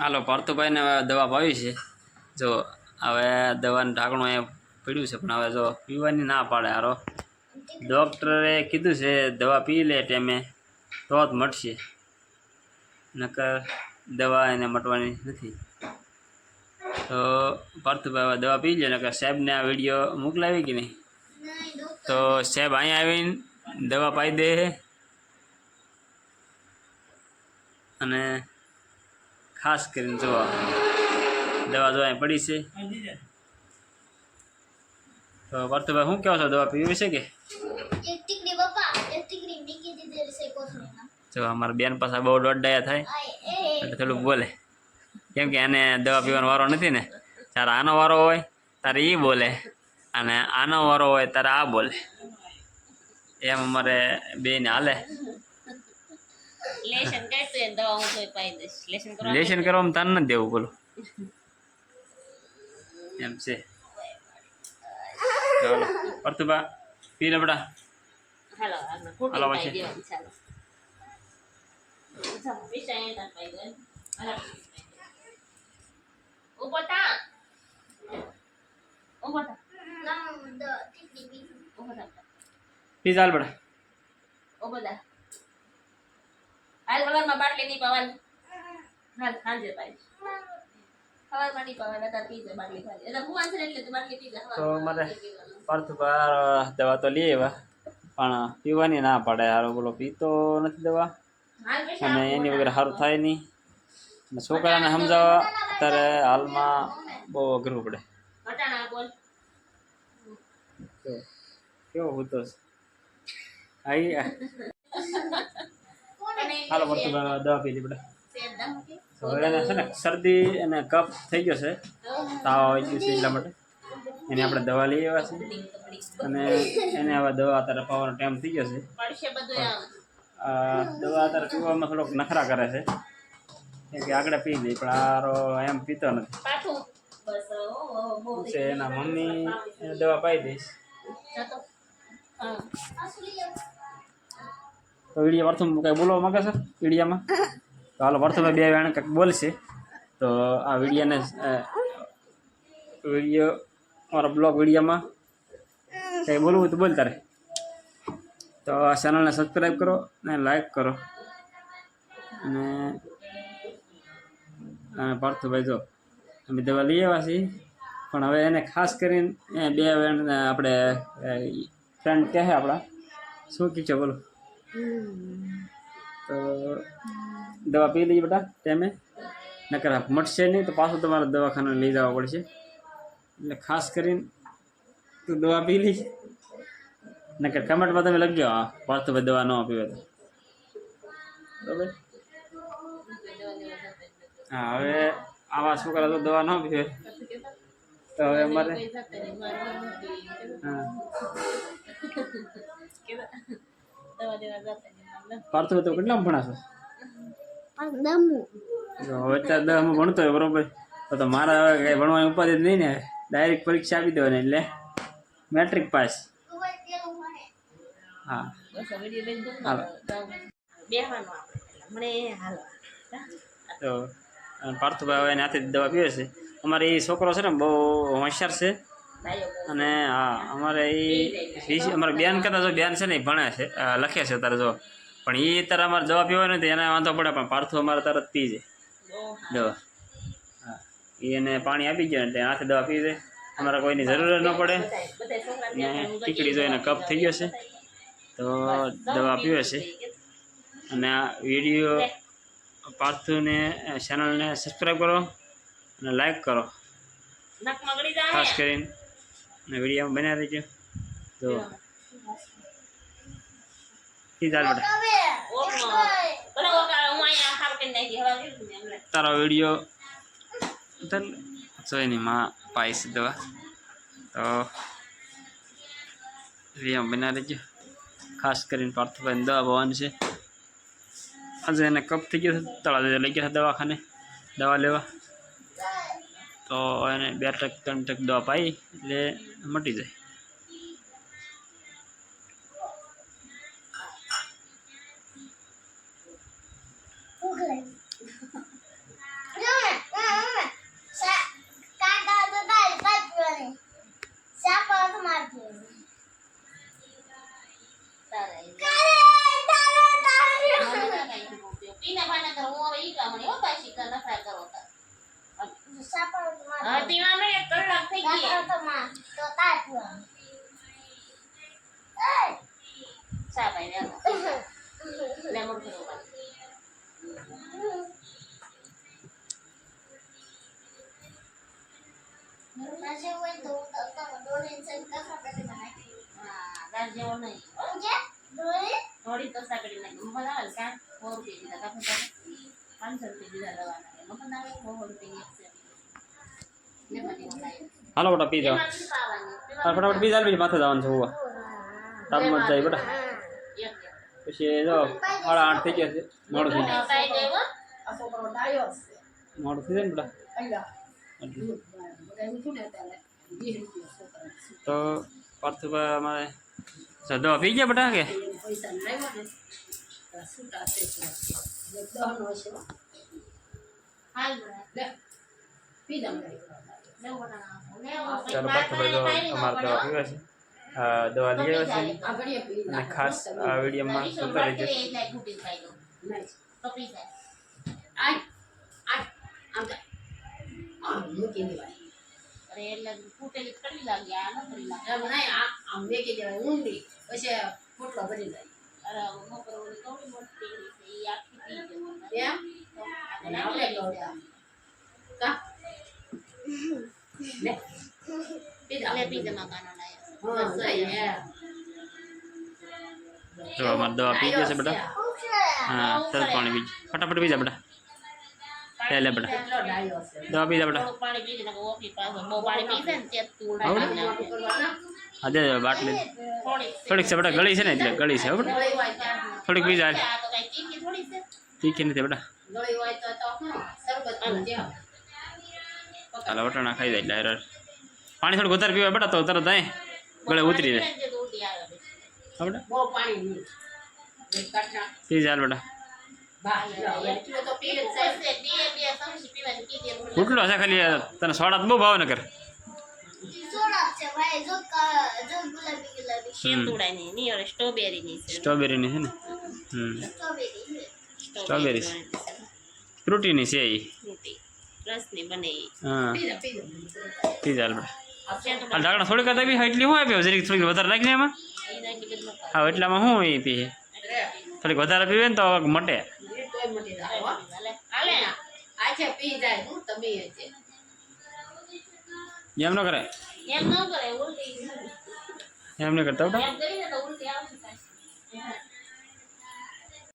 હાલો, પાર્થુભાઈને દવા પાવી છે. જો, હવે દવાનું ઢાંકણું અહીંયા પડ્યું છે, પણ હવે જો પીવાની ના પાડે હારો. ડૉક્ટરે કીધું છે, દવા પી લે ટાઈમે, તો જ મટશે. નકર દવા એને મટવાની નથી. તો પાર્થુભાઈ હવે દવા પી લે, નકર સાહેબને આ વીડિયો મોકલાવી કે નહીં? તો સાહેબ અહીંયા આવીને દવા પાઈ દે. અને ખાસ કરીને જો દવા જો અહીં પડી છે. તો વર્તુભાઈ શું કહો છો દવા પીવી છે કે? જો અમારા બેન પાસે બહુ દોડાયા થાય. એટલે થોડુંક બોલે. કેમ કે એને દવા પીવાનો વારો નથી ને. તારે આનો વારો હોય તારે એ બોલે. અને આનો વારો હોય તારે આ બોલે. એમ અમારે બેને હાલે. લેશન કાઢતું એને દવા હું તોય પાઈ દઈશ. લેશન કરવા લેશન કરવામાં તાર નથી દેવું બોલો. એમ છે. ચાલો પરતુબા પી લે બડા હાલો હાલો પછી. ચાલો. ચાલો પૈસા અહીંયા તાર પાઈ દે. હાલો. ઊભો થા. ઊભો થા. લાવ દ ટીકડી બી ઊભો થા. પી ચાલ બડા ઊભો થા હાલ વગરમાં બાટલી નહીં પાવાની હાલ સાંજે પાઈશ સવારમાં નહીં પાવાની તાર પી જાય બાટલી ખાલી એટલે હું આન્સર એટલે તું બાટલી નહીં પાવાની તો મારે પાર્થુબા દવા તો લઈ આવ્યા પણ પીવાની ના પડે. હારો બોલો પીતો નથી દવા. હાલ અને એની વગર સારું થાય નહીં. અને છોકરાને સમજાવવા અત્યારે હાલમાં બહુ અઘરું પડે. ઘટાણા હું તો કેવો હતો આઈ હાલો પાર્થુબા દવા પી લી બધા છે ને શરદી અને કફ થઈ ગયો છે. તાવ આવી ગયું છે એટલા માટે. એની આપણે દવા લઈ આવ્યા છે. અને એને હવે દવા અત્યારે પાવાનો ટાઈમ થઈ ગયો છે. દવા અત્યારે પીવામાં થોડોક નખરા કરે છે. એ કે આગળ પી લઈ પણ આરો એમ પીતો નથી. એના મમ્મી દવા પાઈ દઈશ. તો ઈડિયા વર્થમ કંઈ બોલવા માંગે છે ઈડિયામાં તો હાલો, પ્રથમે બે વેણ કંઈક બોલશે. તો આ વિડીયાને વીડિયો, મારા બ્લોગ વિડીયામાં કંઈ બોલવું હોય તો બોલ તારે. તો આ ચેનલને સબસ્ક્રાઈબ કરો અને લાઈક કરો. અને અને પાર્થભાઈ જો, અમે દવા લઈ આવ્યા છીએ. પણ હવે એને ખાસ કરીને બે આપણે ફ્રેન્ડ કહે આપણા. શું કહે છે બોલો? તો દવા પી લઈએ બેટા, ટાઈમે. નકર મટશે નહીં તો પાછું તમારે દવાખાને લઈ જવા પડશે. એટલે ખાસ કરીને તું દવા પી લઈ નકર કમેન્ટમાં તમે લખજો, હા પાર્થભાઈ દવા ન પીવે તો. બરાબર? હા, હવે આવા છોકરા તો દવા ન પીવે. તો હવે અમારે હા. દવા દેવા જતા પાર્થભાઈ તો કેટલામાં ભણાશો? જો હવે ભણતો હોય, બરોબર. તો તો મારા હવે કંઈ ભણવાની ઉપાધિ નહીં ને. ડાયરેક્ટ પરીક્ષા આપી દેવાની, એટલે મેટ્રિક પાસ હા. તો, પાર્થભાઈ હવે એનાથી દવા પીવે છે. અમારે એ છોકરો છે ને, બહુ હોશિયાર છે. અને, હા, અમારે એ અમારે બેન કરતા જો બેન છે ને એ ભણે છે. લખે છે અત્યારે જો. પણ એ અત્યારે અમારે દવા ને નથી, એને વાંધો પડે, પણ પાર્થુ અમારે તરત પી જાય દવા હા. એને પાણી આપી જાય એટલે હાથે દવા પી દે અમારે કોઈની જરૂર ન પડે. ને ટીકડી જોઈને કપ થઈ ગયો છે, તો દવા પીવે છે. અને આ વીડિયો પાર્થુને ચેનલને સબસ્ક્રાઈબ કરો અને લાઈક કરો. ખાસ કરીને અને વિડીયોમાં બન્યા રહેજો તો. તારો વીડિયો ચાલ. જોઈની માં પાઈશ દવા. તો વિડીયોમાં રહી રહેજો ખાસ કરીને પાર્થભાઈને દવા ભવાની છે. આજે એને કપ થઈ ગયો છે. તળાવ લઈ ગયા છે દવાખાને. દવા લેવા. તો એને બે ટક ત્રણ ટક દવા પાઈ એટલે મટી જાય. પાંચસો રૂપિયા દીધા દવાના મફત આવે સો રૂપિયા એક છે લેવાની મંગાવી. હાલો બેટા પી જાઓ એમાં શું પાવાનું? હા ફટાફટ પી જાવ પછી માથે જવાનું છે હોવા તાપમાં જ જાય બેટા એક એક. પછી જો સાડા આઠ થઈ ગયા છે મોડું થઈ છે. ગયું મોડું થઈ જાય ને બધા. તો પાર્થભાઈ અમારે સદો આપી ગયા બધા કે તો છે છે. ચાલો પાર્થભાઈ અમારે દવા પીવા છે આ દવા લઈ આવ્યા છે અને ખાસ આ વિડીયોમાં જોતા રહેજો ફૂટેલી કડવી લાગી આ દેવાય ઊંડી. પછી પોટલો ભરી જાય. અરે મોકરો કવડી મોટી છે આખી પી ગયો એમ? અને આપણે ગળ્યા. કા? લે. પી જા. લે જો, અમારે દવા પી ગયા છે બેટા. હા તરત પાણી પી ફટાફટ પી જા બેટા. લે લે બેટા. દવા પી જા બેટા? હા, દે બાટલી. થોડીક છે બેટા, ગળી છે ને એટલે ગળી છે બેટા. થોડીક પી જા તીખી નથી બેટા. ચાલો વટાણા ખાઈ જાય પાણી થોડું વધારે પીવા બેટા તો તરત અહીં ગળે ઉતરી જાય. પાણી પીને જ ઉલટી આવે પછી. હા બેટા બહુ પાણી નહીં. એક કાટના. પી બેટા. જાય. બસ એ બે બે સમસી પીવાની કીધી એમ એટલે. ઉટલો છે ખાલી તને સોડા તો બહુ ભાવ ન કર સોડા છે ભાઈ. જો ક- જો ગુલાબી ગુલાબી. શેતુડા ની ની ઓલી સ્ટ્રોબેરી ની છે. સ્ટ્રોબેરીની છે ને? હમ. સ્ટ્રોબેરી છે. સ્ટ્રોબેરી છે. ફ્રૂટીની છે એ રસની બને હા. પી જા, પી જા. પી જા હાલ બેટા. આ ઢાંકણા થોડીક બી એટલી હું આપ્યો જરીક થોડીક વધારે એમાં નાખી નખાય. હા એટલામાં હું એ પીએ. થોડીક વધારે પીવે ને તો મટે. એમ ન કરે એમ ન કરે ઉલટી. એમ ન કરતા